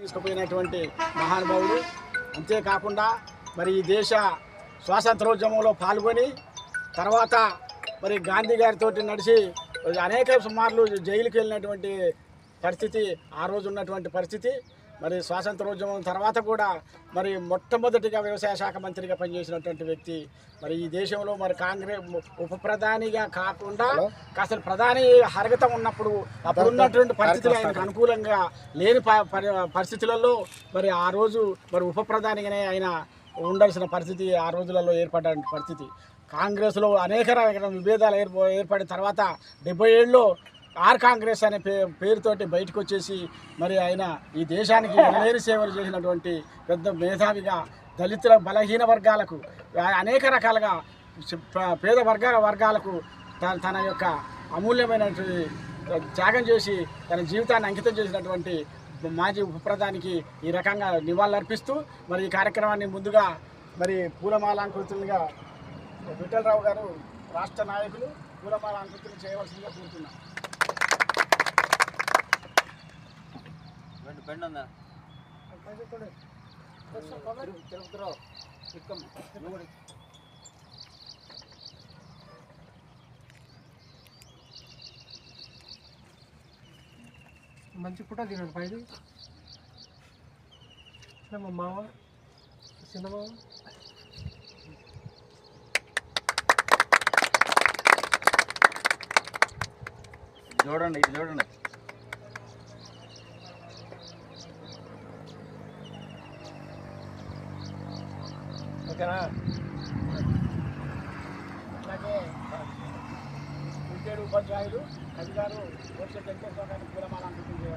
తీసుకుపోయినటువంటి మహానుభావుడు. అంతేకాకుండా మరి ఈ దేశ స్వాతంత్రోద్యమంలో పాల్గొని తర్వాత మరి గాంధీ గారితో నడిచి అనేక సుమార్లు జైలుకి వెళ్ళినటువంటి పరిస్థితి ఆ రోజు ఉన్నటువంటి పరిస్థితి. మరి స్వాతంత్రోద్యమం తర్వాత కూడా మరి మొట్టమొదటిగా వ్యవసాయ శాఖ మంత్రిగా పనిచేసినటువంటి వ్యక్తి. మరి ఈ దేశంలో మరి కాంగ్రెస్ ఉప ప్రధానిగా కాకుండా కాస్త ప్రధాని హరగతం ఉన్నప్పుడు అప్పుడు ఉన్నటువంటి పరిస్థితులు ఆయనకు అనుకూలంగా లేని పరిస్థితులలో మరి ఆ రోజు మరి ఉప ప్రధానిగానే ఆయన ఉండాల్సిన పరిస్థితి ఆ రోజులలో ఏర్పడ్డ పరిస్థితి. కాంగ్రెస్లో అనేక రకాల విభేదాలు ఏర్ప ఏర్పడిన తర్వాత డెబ్బై ఏళ్ళలో ఆర్ కాంగ్రెస్ అనే పే పేరుతోటి బయటకు వచ్చేసి మరి ఆయన ఈ దేశానికి ఎనలేని సేవలు చేసినటువంటి పెద్ద మేధావిగా దళితుల బలహీన వర్గాలకు అనేక రకాలుగా పేద వర్గాల వర్గాలకు తన తన యొక్క అమూల్యమైనటువంటి త్యాగం చేసి తన జీవితాన్ని అంకితం చేసినటువంటి మాజీ ఉప ప్రధానికి ఈ రకంగా నివాళులర్పిస్తూ మరి ఈ కార్యక్రమాన్ని ముందుగా మరి పూలమాలాంకృతులుగా విఠలరావు గారు రాష్ట్ర నాయకులు పూలమాలాంకృతులు చేయవలసిందిగా కోరుతున్నాను తిరుపతిరావు చిక్కమ్మ నువ్వు కూడా మంచి పుట్ట తినండి పైది. మా మామ చిన్న మామ చూడండి ఇది చూడండి. ఓకేనా అలాగే విద్యాడు ఉపాధ్యాయులు అధికారులు వచ్చే వెంకటేశ్వర గారిని కూడా మనం అనుకుంటుంది